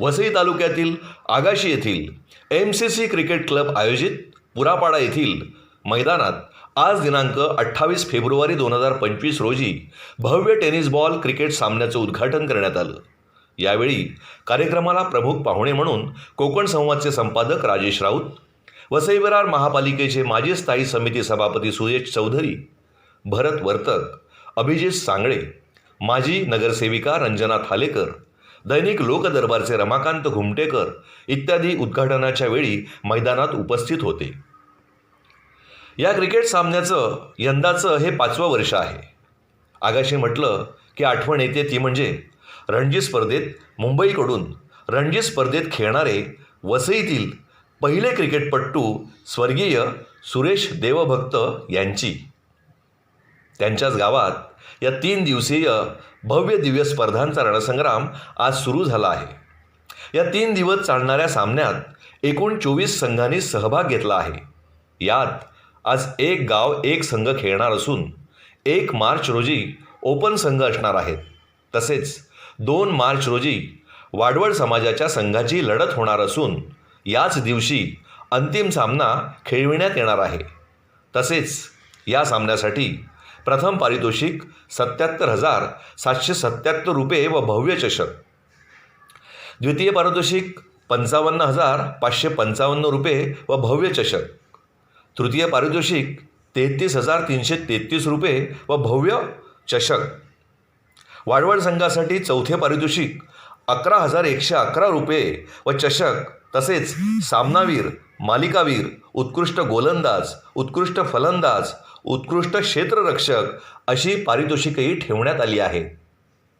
वसई तालुक्यातील आगाशी येथील M C C cricket club आयोजित पुरापाडा येथील मैदानात आज दिनांक अठ्ठावीस फेब्रुवारी दोन हजार पंचवीस रोजी भव्य टेनिस बॉल क्रिकेट सामन्याचं उद्घाटन करण्यात आलं. यावेळी कार्यक्रमाला प्रमुख पाहुणे म्हणून कोकण संवादचे संपादक राजेश राऊत वसई विरार महापालिकेचे माजी स्थायी समिती सभापती सुरेश चौधरी भरत वर्तक अभिजित सांगळे माजी नगरसेविका रंजना थालेकर दैनिक लोकदरबारचे रमाकांत घुमटेकर इत्यादी उद्घाटनाच्या वेळी मैदानात उपस्थित होते. या क्रिकेट सामन्याचं यंदाचं हे पाचवं वर्ष आहे. आगाशी म्हटलं की आठवण येते ती म्हणजे रणजी स्पर्धेत मुंबईकडून रणजी स्पर्धेत खेळणारे वसईतील पहिले क्रिकेटपट्टू स्वर्गीय सुरेश देवभक्त यांची. त्यांच्याच गावात या तीन दिवसीय भव्य दिव्य स्पर्धांचा रणसंग्राम आज सुरू झाला आहे. या तीन दिवस चालणाऱ्या सामन्यात एकूण चोवीस संघांनी सहभाग घेतला आहे. यात आज एक गाव एक संघ खेळणार असून एक मार्च रोजी ओपन संघ असणार आहेत. तसेच दोन मार्च रोजी वाडवळ समाजाच्या संघाची लढत होणार असून याच दिवशी अंतिम सामना खेळविण्यात येणार आहे. तसेच या सामन्यासाठी प्रथम पारितोषिक सत्याहत्तर हजार सातशे सत्याहत्तर रुपये व भव्य चषक. द्वितीय पारितोषिक पंचावन्न हजार पाचशे पंचावन्न रुपये व भव्य चषक. तृतीय पारितोषिक तेहतीस हजार तीनशे तेहतीस रुपये व भव्य चषक. वाडवळ संघासाठी चौथे पारितोषिक अकरा हजार एकशे अकरा रुपये व चषक. तसेच सामनावीर मालिकावीर उत्कृष्ट गोलंदाज उत्कृष्ट फलंदाज उत्कृष्ट क्षेत्ररक्षक अशी पारितोषिकही ठेवण्यात आली आहेत